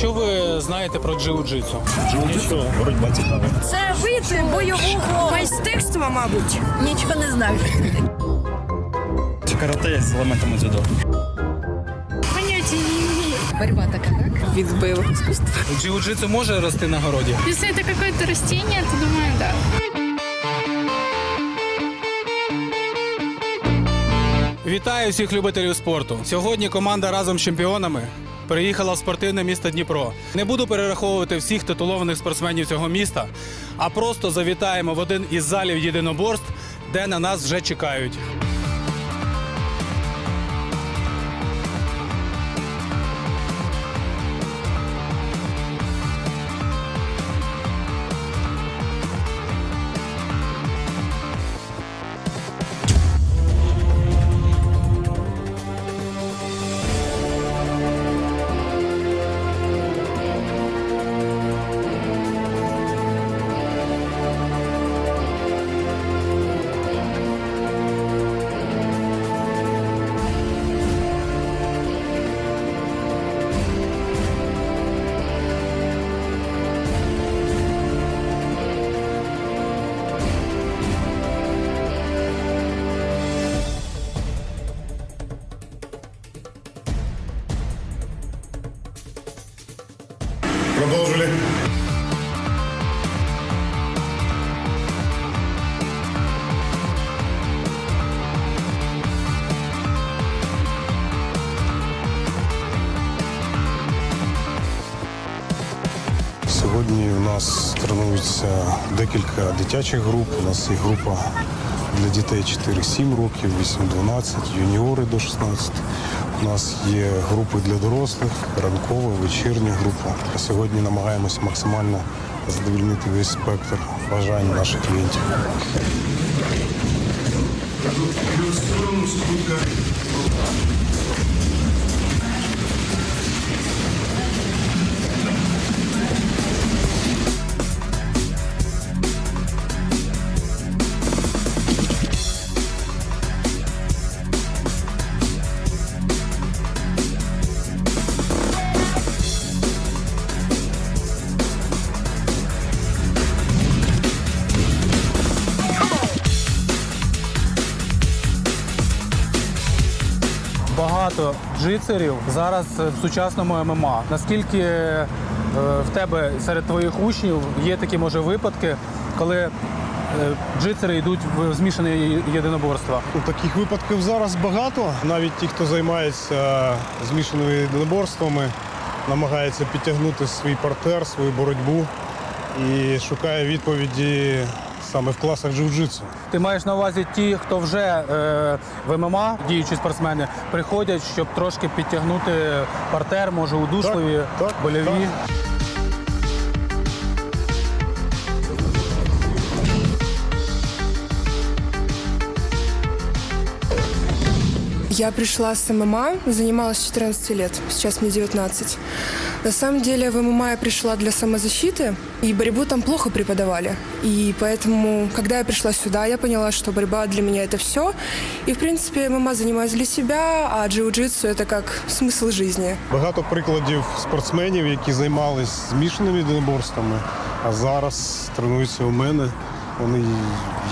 що ви знаєте про джиу-джитсу? Джиу-джитсу, боротьба цікава. Це вид бойового майстерства, мабуть. Нічого не знаю. Карате з елементами дзюдо? Поняття не имею. Борьба така, так? Від бойового іскусства. Джиу-джитсу може рости на городі? Если это какое-то то думаю, да. Вітаю всіх любителів спорту. Сьогодні команда разом з чемпіонами приїхала в спортивне місто Дніпро. Не буду перераховувати всіх титулованих спортсменів цього міста, а просто завітаємо в один із залів єдиноборств, де на нас вже чекають. Продовжили. Сьогодні у нас тренуються декілька дитячих груп. У нас є група для дітей 4-7 років, 8-12, юніори до 16. У нас є групи для дорослих, ранкова, вечірня група. Сьогодні намагаємося максимально задовільнити весь спектр бажань наших клієнтів. Багато джицерів зараз в сучасному ММА. Наскільки е, в тебе серед твоїх учнів є такі може випадки, коли е, джицери йдуть в змішане єдиноборство? Ну, Таких випадків зараз багато. Навіть ті, хто займається змішаними єдиноборствами, намагається підтягнути свій партер, свою боротьбу і шукає відповіді саме в класах джиу-джитсу. Ти маєш на увазі ті, хто вже е, в ММА, діючі спортсмени, приходять, щоб трошки підтягнути партер, може удушливі, Так, так, больові. так. Я пришла с ММА, занималась с 14 лет, сейчас мне 19. На самом деле в ММА я пришла для самозащиты, и борьбу там плохо преподавали. И поэтому, когда я пришла сюда, я поняла, что борьба для меня это все. И, в принципе, ММА занимаюсь для себя, а джиу-джитсу это как смысл жизни. Багато прикладів спортсменів, які займалися змішаними єдиноборствами, а зараз тренуються у мене. Вони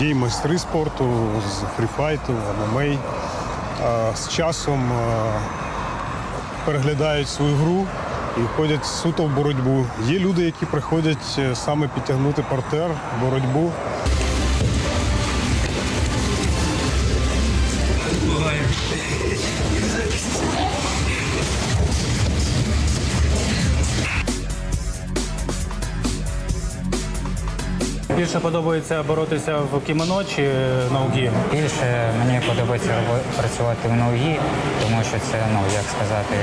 є й майстри спорту з фріфайту, ММА. З часом переглядають свою гру і ходять суто в боротьбу. Є люди, які приходять е, саме підтягнути партер, боротьбу. Більше подобається боротися в кімоно чи наугі? Більше мені подобається працювати в ногі, тому що це, ну як сказати,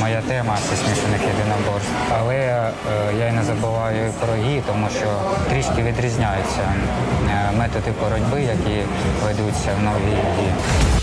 моя тема це смішаних єдиноборств. Але е, я й не забуваю про гі, тому що трішки відрізняються е, методи боротьби, які ведуться в новій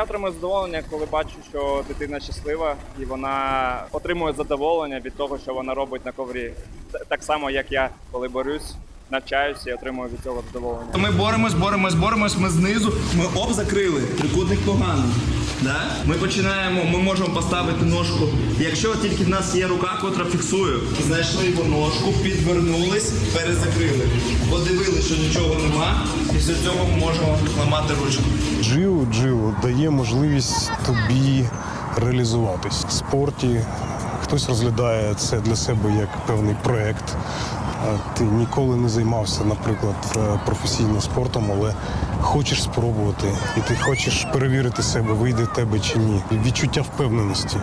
Я отримую задоволення, коли бачу, що дитина щаслива і вона отримує задоволення від того, що вона робить на коврі. Так само, як я, коли борюсь, навчаюся і отримую від цього задоволення. Ми боремось, боремось, боремось, ми знизу, ми об закрили, трикутник погано. Да? Ми починаємо, ми можемо поставити ножку. Якщо тільки в нас є рука, котра фіксує, знайшли його ножку, підвернулись, перезакрили. Подивилися, що нічого нема. Після цього ми можемо ламати ручку. Джиу Джиу дає можливість тобі реалізуватись в спорті. Хтось розглядає це для себе як певний проєкт. Ти ніколи не займався, наприклад, е, професійним спортом, але хочеш спробувати, і ти хочеш перевірити себе, вийде в тебе чи ні. Відчуття впевненості.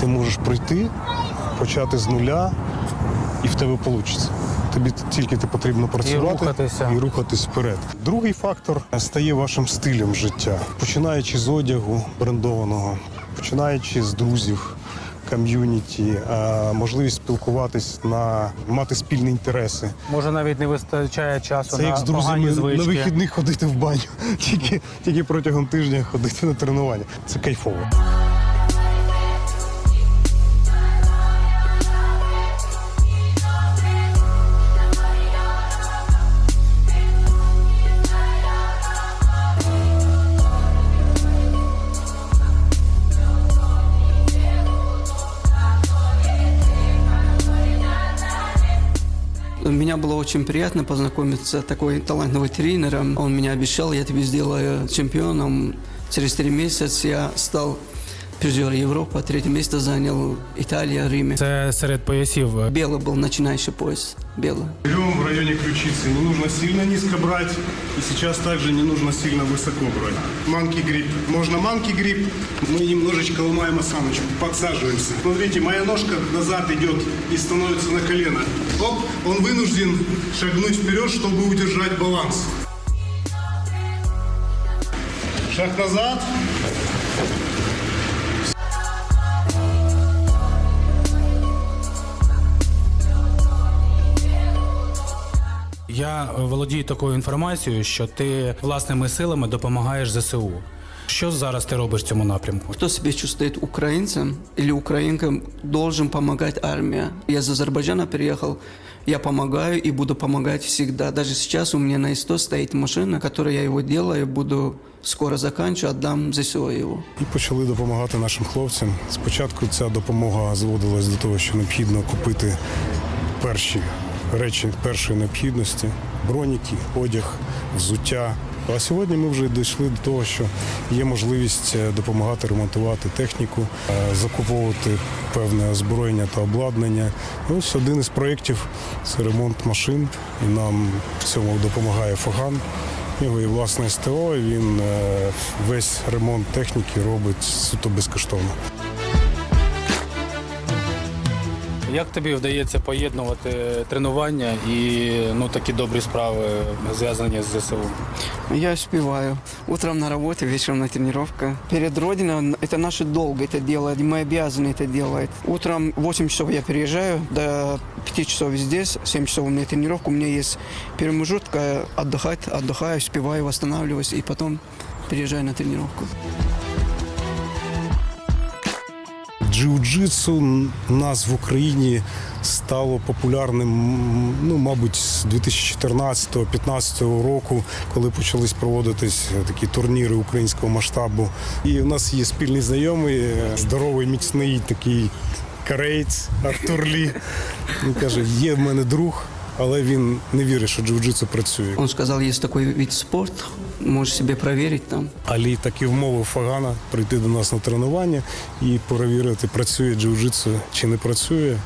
Ти можеш прийти, почати з нуля, і в тебе вийде. Тобі тільки ти потрібно працювати рухатися. і рухатись вперед. Другий фактор стає вашим стилем життя, починаючи з одягу брендованого, починаючи з друзів. Ком'юніті, можливість спілкуватись на мати спільні інтереси. Може навіть не вистачає часу Це на як з друзями звички. на вихідних ходити в баню, тільки, тільки протягом тижня ходити на тренування. Це кайфово. Очень приятно познакомиться с такой талантливым тренером. Он меня обещал, я тебе сделаю чемпионом. Через три месяца я стал призером Европы, третье место занял Италия, Риме. Це серед поясів. Белый был начинающий пояс, белый. Берем в районе ключицы. Не нужно сильно низко брать. И сейчас также не нужно сильно высоко брать. Манки грипп. Можно манки грипп. Мы немножечко ломаем осаночку. Подсаживаемся. Смотрите, моя ножка назад идет и становится на колено. Оп, он вынужден шагнуть вперед, чтобы удержать баланс. Шаг назад. Я володію такою інформацією, що ти власними силами допомагаєш ЗСУ. Що зараз ти робиш в цьому напрямку? Кто себя чувствует украинцем или украинкам, должен помогать армия. Я из Азербайджана приехал, я помогаю и буду помогать всегда. Даже сейчас у меня на ИСТО стоит машина, которую я его делаю, буду скоро заканчиваю, отдам ЗСУ его. І почали допомагати нашим хлопцям. Спочатку ця допомога зводилась до того, що необхідно купити перші речі першої необхідності: броніки, одяг, взуття. А сьогодні ми вже дійшли до того, що є можливість е, допомагати ремонтувати техніку, е, закуповувати певне озброєння та обладнання. Ось один із проєктів це ремонт машин, і нам в цьому допомагає Фаган. У нього є власне СТО, він е, весь ремонт техніки робить суто безкоштовно. Як тобі вдається поєднувати тренування і ну такі добрі справи зв'язані з ЗСУ? Я успеваю. Утром на работе, вечером на тренировка. Перед Родиной это наш долг это делать, мы обязаны это делать. Утром в 8 часов я приезжаю, до 5 часов здесь, 7 часов у меня тренировка, у меня есть промежутка отдыхать, отдыхаю, успеваю, восстанавливаюсь и потом приезжаю на тренировку. Джиу-джитсу нас в Україні стало популярним, ну, мабуть, з 2014-2015 року, коли почались проводитись такі турніри українського масштабу. І у нас є спільний знайомий, е, здоровий, міцний такий кореєць Артур Лі. Він каже, є в мене друг, але він не вірить, що джиу-джитсу працює. Он сказал, есть такой вид спорта, можешь себе проверить там. Алі так і вмовив Фагана прийти до нас на тренування і перевірити, працює джиу-джитсу чи не працює.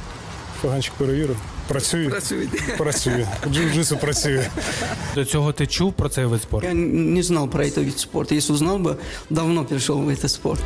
Фаганчик перевірив. Працює. Працює. Працює. Джиу-джитсу працює. До цього ти чув про цей вид спорту? Я не знал про этот вид спорта. Если узнал бы, давно перешел в этот спорт.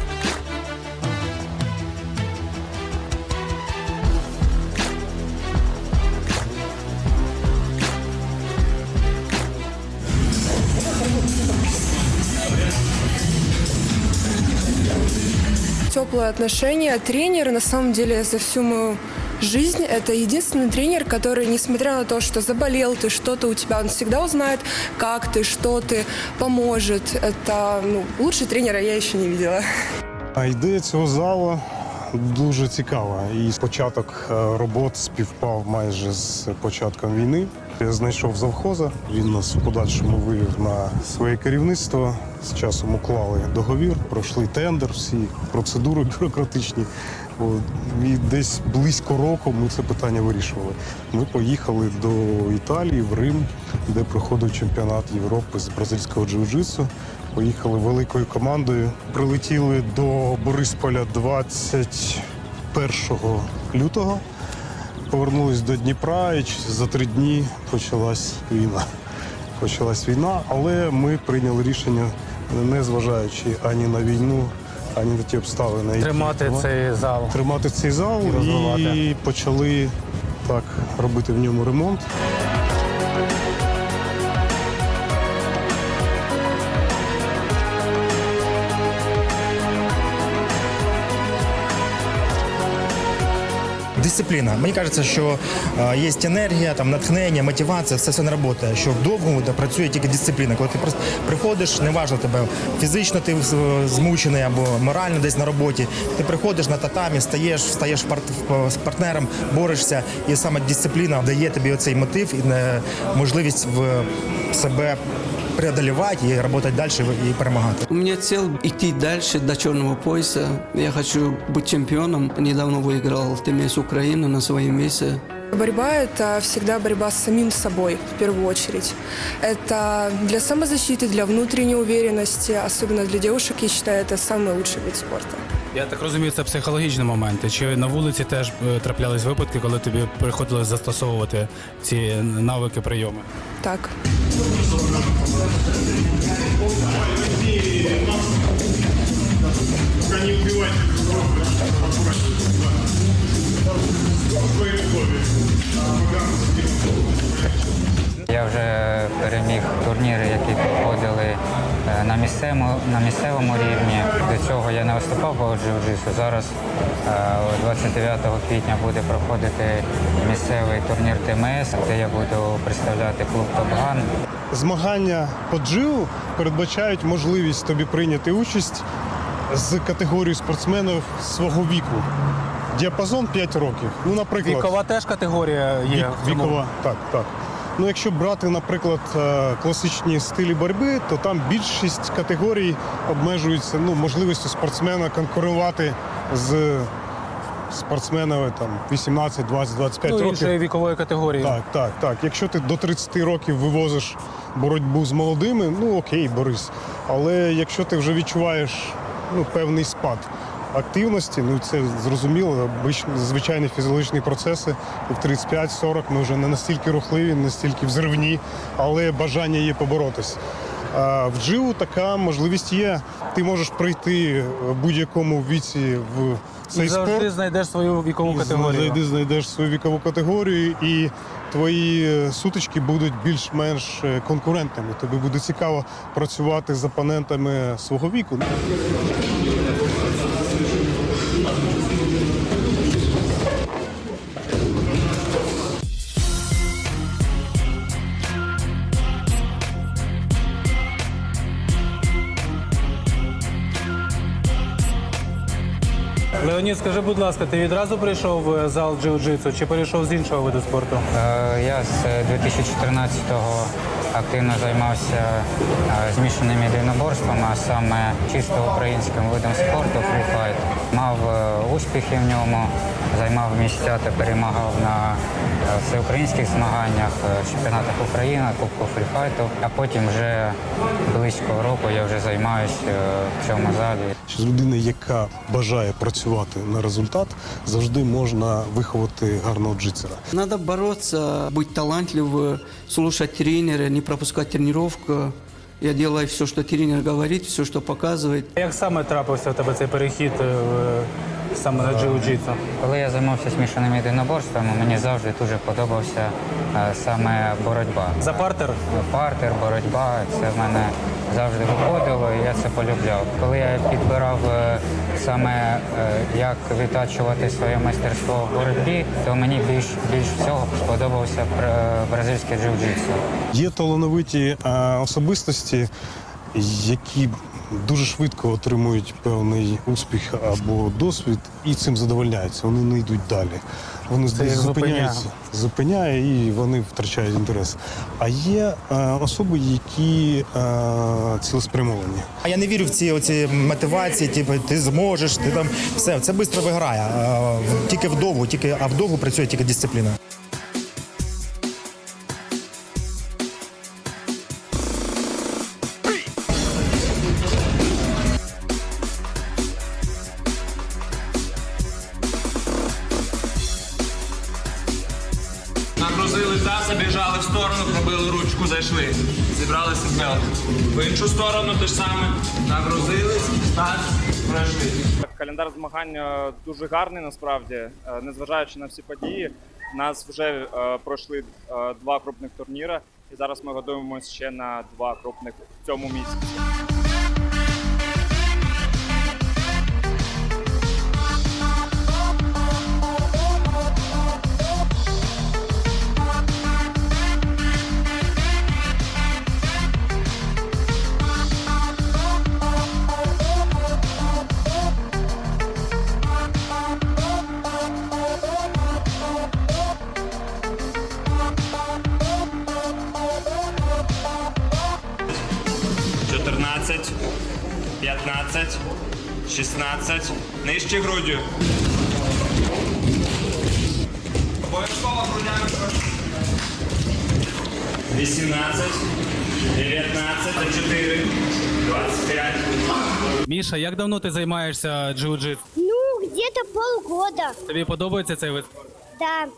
теплое отношение. Тренер, на самом деле, за всю мою жизнь, это единственный тренер, который, несмотря на то, что заболел ты, что-то у тебя, он всегда узнает, как ты, что ты, поможет. Это, ну, лучше тренера я еще не видела. А ідея цього залу дуже цікава. І початок е, робот співпав майже з початком війни. Я знайшов завхоза. Він нас в подальшому вивів на своє керівництво. З часом уклали договір, пройшли тендер, всі процедури бюрократичні. І десь близько року ми це питання вирішували. Ми поїхали до Італії, в Рим, де проходив чемпіонат Європи з бразильського джиу-джитсу. Поїхали великою командою. Прилетіли до Борисполя 21 лютого. Повернулись до Дніпра, і за три дні почалась війна. Почалась війна, але ми прийняли рішення, не зважаючи ані на війну, ані на ті обставини. які Тримати були. цей зал. тримати цей зал І розвивати. і почали так робити в ньому ремонт. Дисципліна. Мені кажеться, що е, є енергія, там натхнення, мотивація, все все не працює. Що вдовго да, працює тільки дисципліна. Коли ти просто приходиш, неважно тебе фізично ти змучений або морально десь на роботі. Ти приходиш на татамі, стаєш, стаєш з партнером, борешся, і саме дисципліна дає тобі оцей мотив і е, можливість в себе преодолевать и работать дальше и перемагати. У меня цел идти дальше до черного пояса. Я хочу быть чемпионом. Недавно выиграл ТМС Украины на своем месте. Борьба – это всегда борьба с самим собой, в первую очередь. Это для самозащиты, для внутренней уверенности, особенно для девушек, я считаю, это самый лучший вид спорта. Я так розумію, це психологічні моменти. Чи на вулиці теж е, траплялись випадки, коли тобі приходилось застосовувати ці навики прийоми? Так. Я вже переміг турніри, які проходили е, на місцевому, на місцевому рівні. До цього я не виступав по джиу-джитсу. Зараз е, 29 квітня буде проходити місцевий турнір ТМС, де я буду представляти клуб Топган. Змагання по джиу передбачають можливість тобі прийняти участь з категорією спортсменів свого віку. Діапазон 5 років. Ну, наприклад, Вікова теж категорія є. Вік, вікова, так, так. Ну, якщо брати, наприклад, е, класичні стилі боротьби, то там більшість категорій обмежуються ну, можливістю спортсмена конкурувати з спортсменами там 18, 20, 25 Ну, років. іншої вікової категорії. Так, так, так. Якщо ти до 30 років вивозиш боротьбу з молодими, ну окей, борись. Але якщо ти вже відчуваєш ну, певний спад активності, ну це зрозуміло, звичайні фізіологічні процеси. І в 35-40 ми вже не настільки рухливі, не настільки взривні, але бажання є поборотись. А в дживу така можливість є. Ти можеш прийти в будь-якому віці в цей І завжди спорт. знайдеш свою вікову І категорію. Знайди, знайдеш свою вікову категорію, і твої е, сутички будуть більш-менш е, конкурентними. Тобі буде цікаво працювати з опонентами свого віку. Леонід, скажи, будь ласка, ти відразу прийшов в зал джиу-джитсу чи перейшов з іншого виду спорту? Е, Я з 2014-го активно займався е, змішаними єдиноборствами, а саме чисто українським видом спорту фріфайт. Мав е, успіхи в ньому, займав місця та перемагав на е, всеукраїнських змаганнях, е, чемпіонатах України, Кубку фріфайту. А потім вже близько року я вже займаюся в цьому залі. З людини, яка бажає працювати на результат, завжди можна виховати гарного джитсера. Надо бороться, быть талантливым, слушать тренера, не пропускать тренировку. Я делаю все, что тренер говорит, все, что показывает. Як саме трапився в тебе цей перехід е, саме на джиу-джитсу? Коли я займався смішаними єдиноборствами, мені завжди дуже подобався е, саме боротьба. За партер? Партер, боротьба, це в мене завжди виходило, і я це полюбляв. Коли я підбирав е, саме е, як відтачувати своє майстерство в боротьбі, то мені більш більш всього сподобався бра- бразильське джиу-джитсу. Є талановиті е, особистості, які дуже швидко отримують певний успіх або досвід і цим задовольняються. Вони не йдуть далі. Вони зупиняє. зупиняються, зупиняє і вони втрачають інтерес. А є е, особи, які е, цілеспрямовані. А я не вірю в ці оці мотивації, типу, ти зможеш, ти там все, це швидко виграє. В- Тільки вдовго, тільки, а вдовго працює тільки дисципліна. Нагрузили таз, забіжали в сторону, пробили ручку, зайшли. Зібрали сетбелт. В іншу сторону те ж саме. Нагрузились, так, пройшли. Календар змагань дуже гарний насправді, Е, незважаючи на всі події. Нас вже е, пройшли е, два крупних турніри, і зараз ми готуємося ще на два крупних в цьому місяці. 15, 16. Нижче груддю. Обов'язково грудями. 18, 19, 4, 25. Міша, як давно ти займаєшся джиу-джитсу? Ну, где-то полгода. Тобі подобається цей вид? спорту?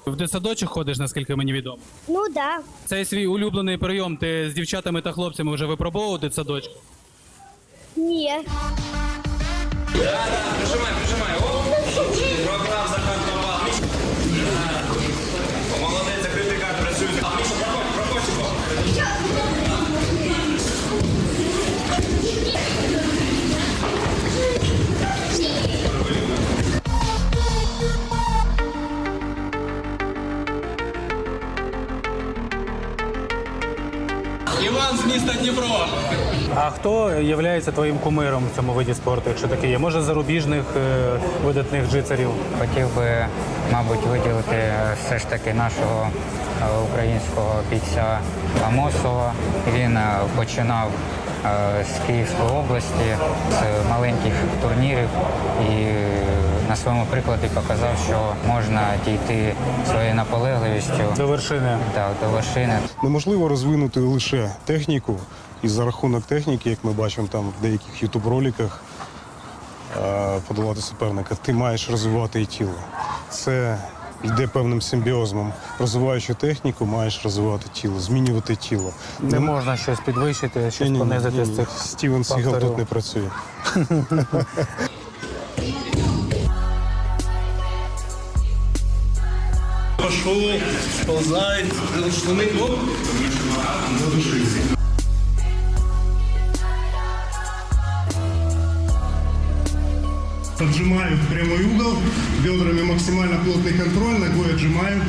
В дитсадочок ходиш, наскільки мені відомо. Ну да. Цей свій улюблений прийом ти з дівчатами та хлопцями вже випробовував дитсадочку? Не. Прижимай, прижимай. О, програв захват попав. О, Молодець, закритий карт, працює. А, Міша, проходь, проходь його. Іван з міста Дніпро. А хто є твоїм кумиром в цьому виді спорту, якщо таке є? Може, зарубіжних е, видатних джицерів? Хотів би, мабуть, виділити е, все ж таки нашого е, українського бійця Амосова. Він починав з Київської області, з маленьких турнірів і на своєму прикладі показав, що можна дійти своєю наполегливістю До вершини. так, до вершини. Неможливо розвинути лише техніку, і за рахунок техніки, як ми бачимо там в деяких ютуб-роликах, е, подолати суперника, ти маєш розвивати і тіло. Це йде певним симбіозмом. Розвиваючи техніку, маєш розвивати тіло, змінювати тіло. Не можна щось підвищити, щось Ні-ні-ні, з цих Стівен Сігал тут не працює. Пошов, сползай, штани, Отжимаю в прямой угол, бедрами максимально плотный контроль, ногой отжимаю.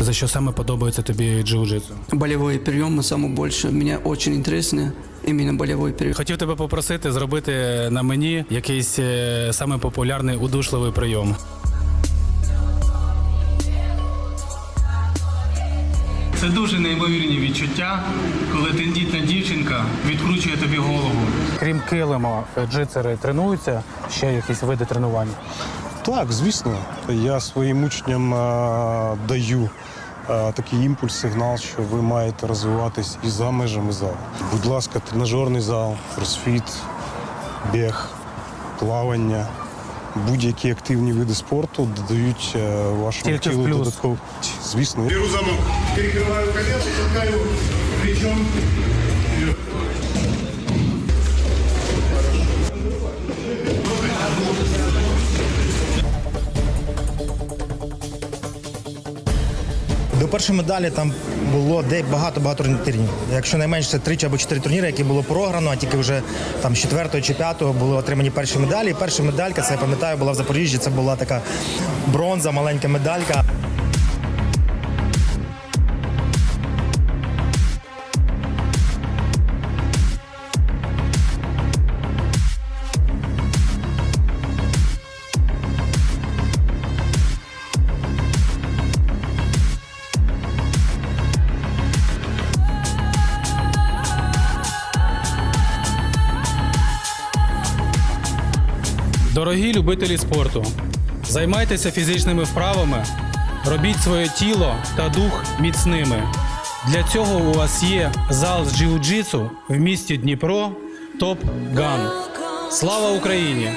За що саме подобається тобі джиу-джитсу? Болевой прием самое больше. Меня очень интересно именно болевой прием. Хотів тебе попросити зробити на мені якийсь е, саме популярний удушливий прийом. Це дуже неймовірні відчуття, коли тендітна дівчинка відкручує тобі голову. Крім килима, джицери тренуються ще якісь види тренувань. Так, звісно. Я своїм учням е, даю е, такий імпульс, сигнал, що ви маєте розвиватись і за межами залу. Будь ласка, тренажерний зал, кросфіт, біг, плавання, Будь-які активні види спорту додають е, вашому Тільки тілу додатково. Звісно. Беру замок, перекриваю колесо, толкаю плечом. До першої медалі там було де багато-багато турнірів. Якщо найменше три чи або чотири турніри, які було програно, а тільки вже там четвертого чи п'ятого були отримані перші медалі. І перша медалька, це я пам'ятаю, була в Запоріжжі. Це була така бронза, маленька медалька. Дорогі любителі спорту, займайтеся фізичними вправами, робіть своє тіло та дух міцними. Для цього у вас є зал з джиу-джитсу в місті Дніпро Топ Ган. Слава Україні!